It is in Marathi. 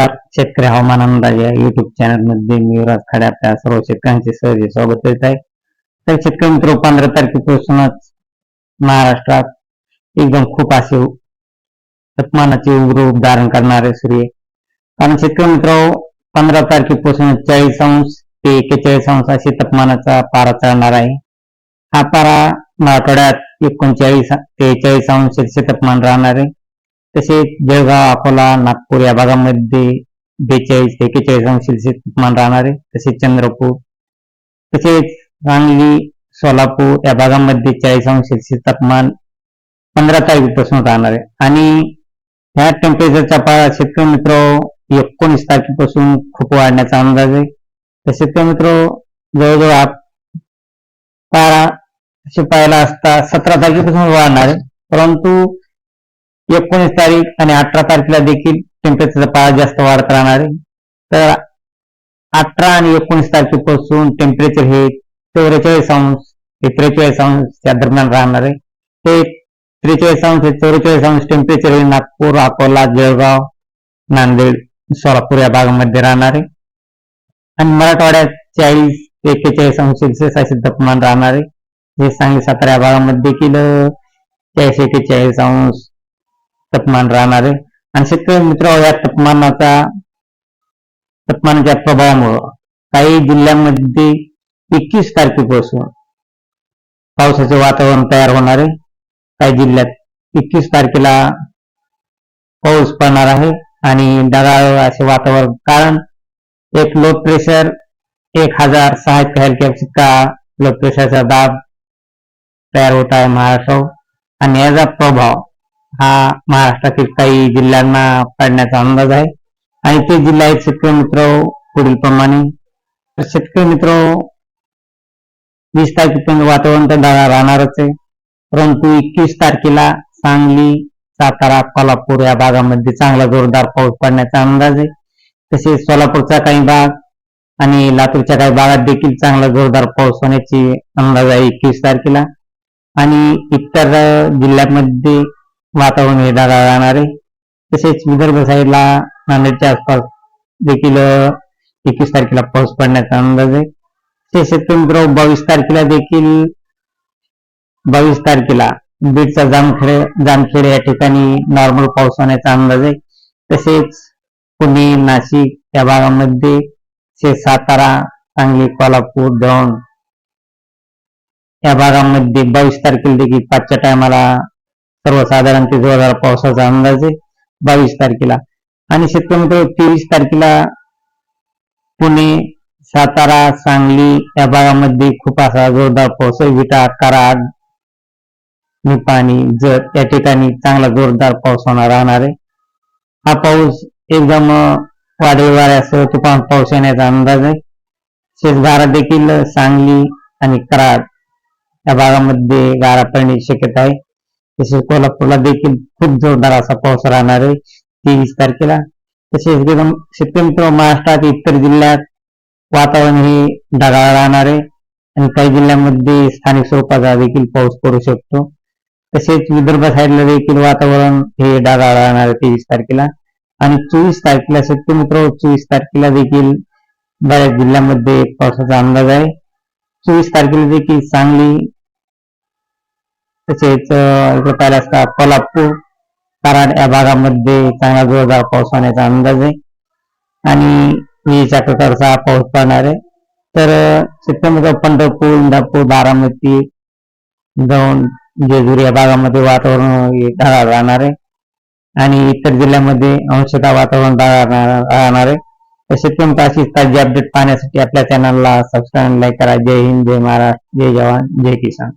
नमस्कार. शेतकरी हवामान अंदाज या युट्यूब चॅनलमध्ये मी युवराज खाडे आपल्या सर्व शेतकऱ्यांचे सहज स्वागत करीत आहे. तर शेतकरी मित्र पंधरा तारखेपासूनच महाराष्ट्रात एकदम खूप असे तापमानाचे उग्र रूप धारण करणारे सूर्य. कारण शेतकरी मित्र पंधरा तारखेपासून चाळीस अंश ते एक्केचाळीस अंश असे तापमानाचा पारा चढणार आहे. हा पारा मराठवाड्यात एकोणचाळीस ते चाळीस अंश तापमान राहणार आहे. तसेच जळगाव अकोला नागपूर या भागामध्ये बेचाळीस एकेचाळीस अंश तापमान राहणार आहे तसेच चंद्रपूर तसेच सांगली सोलापूर या भागामध्ये चाळीस अंश तापमान पंधरा तारखेपासून राहणार. आहे आणि ह्या टेम्परेचरचा पारा शेतकरी मित्र एकोणीस तारखेपासून खूप वाढण्याचा अंदाज आहे. तर शेतकरी मित्र जवळजवळ हा पारा तसे पाहायला असता सतरा तारखेपासून वाढणार आहे. परंतु एकोणीस तारीख आणि अठरा तारखेला देखील टेम्परेचरचा पारा जास्त वाढत राहणार आहे. तर अठरा आणि एकोणीस तारखेपासून टेम्परेचर हे चौवेचाळीस अंश हे त्रेचाळीस अंशच्या दरम्यान राहणार आहे. ते त्रेचाळीस अंश हे चौवेचाळीस अंश टेम्परेचर हे नागपूर अकोला जळगाव नांदेड सोलापूर या भागामध्ये राहणार आहे. आणि मराठवाड्यात चाळीस एक्केचाळीस अंश सेल्सिअस असे तापमान राहणार आहे. हे सांगली सातारा या भागामध्ये देखील चाळीस एक्केचाळीस अंश तापमान राहणार आहे. आणि शेतकरी मित्र या तापमानाचा तापमानाच्या प्रभावामुळं काही जिल्ह्यांमध्ये एकवीस तारखेपासून पावसाचे वातावरण तयार होणार आहे. काही जिल्ह्यात एकवीस तारखेला पाऊस पडणार आहे आणि ढगाळ असे वातावरण. कारण एक लो प्रेशर एक हजार सहा इतका लो प्रेशरचा दाब तयार होत आहे महाराष्ट्रावर. आणि याचा प्रभाव हा महाराष्ट्रातील काही जिल्ह्यांना पाडण्याचा अंदाज आहे. आणि ते जिल्हे आहेत शेतकरी मित्र पुढील प्रमाणे तर शेतकरी मित्र वीस तारखेपर्यंत वातावरण तर राहणारच आहे. परंतु एकवीस तारखेला सांगली सातारा कोल्हापूर या भागामध्ये चांगला जोरदार पाऊस पडण्याचा अंदाज आहे. तसेच सोलापूरचा काही भाग आणि लातूरच्या काही भागात देखील चांगला जोरदार पाऊस होण्याची अंदाज आहे एकवीस तारखेला. आणि इतर जिल्ह्यामध्ये वातावरण हे राहणारे. तसेच विदर्भ साईडला नांदेडच्या आसपास देखील एकवीस तारखेला पाऊस पडण्याचा अंदाज आहे. ते शेतकरी मित्र बावीस तारखेला देखील बावीस तारखेला बीडचा जामखेड जामखेड या ठिकाणी नॉर्मल पाऊस होण्याचा अंदाज आहे. तसेच पुणे नाशिक या भागामध्ये से सातारा सांगली कोल्हापूर दौंड या भागामध्ये बावीस तारखेला देखील पाचच्या टायमाला सर्वसाधारण ते जोरदार पावसाचा अंदाज आहे. बावीस तारखेला. आणि शेतकरी मित्र तेवीस तारखेला पुणे सातारा सांगली या भागामध्ये खूप असा जोरदार पाऊस आहे. विटा कराड निपाणी जत या ठिकाणी चांगला जोरदार पाऊस होणार राहणार आहे. हा पाऊस एकदम वादळी वाऱ्यासह तुफान पाऊस येण्याचा अंदाज आहे. शेतगारा देखील सांगली आणि कराड या भागामध्ये गारा पडण्याची शक्यता आहे. तसेच कोल्हापूरला देखील खूप जोरदार असा पाऊस राहणार आहे. तेवीस तारखेला. तसेच एकदम शेतकरी महाराष्ट्रात इतर जिल्ह्यात वातावरण हे ढगाळ राहणार आहे. आणि काही जिल्ह्यांमध्ये स्थानिक स्वरूपाचा देखील पाऊस पडू शकतो. तसेच विदर्भ साईडला देखील वातावरण हे ढगाळ राहणार आहे तेवीस तारखेला. आणि चोवीस तारखेला शेतकरी चोवीस तारखेला देखील बऱ्याच जिल्ह्यांमध्ये पावसाचा अंदाज आहे. चोवीस तारखेला देखील सांगली तसेच इकडे पाहिलं असता कोल्हापूर कराड या भागामध्ये चांगला जोरदार पाऊस होण्याचा अंदाज आहे. आणि विजेच्या प्रकारचा पाऊस पडणार आहे. तर शेतकऱ्यांमध्ये पंढरपूर इंदापूर बारामती जाऊन जेजूर या भागामध्ये वातावरण ढगाळ राहणार आहे. आणि इतर जिल्ह्यामध्ये अंशतः वातावरण ढगाळ राहणार आहे. तर सप्टेंबर अशीच ताजी अपडेट पाहण्यासाठी आपल्या चॅनलला सबस्क्राईब लाईक करा. जय हिंद जय महाराष्ट्र जय जवान जय किसान.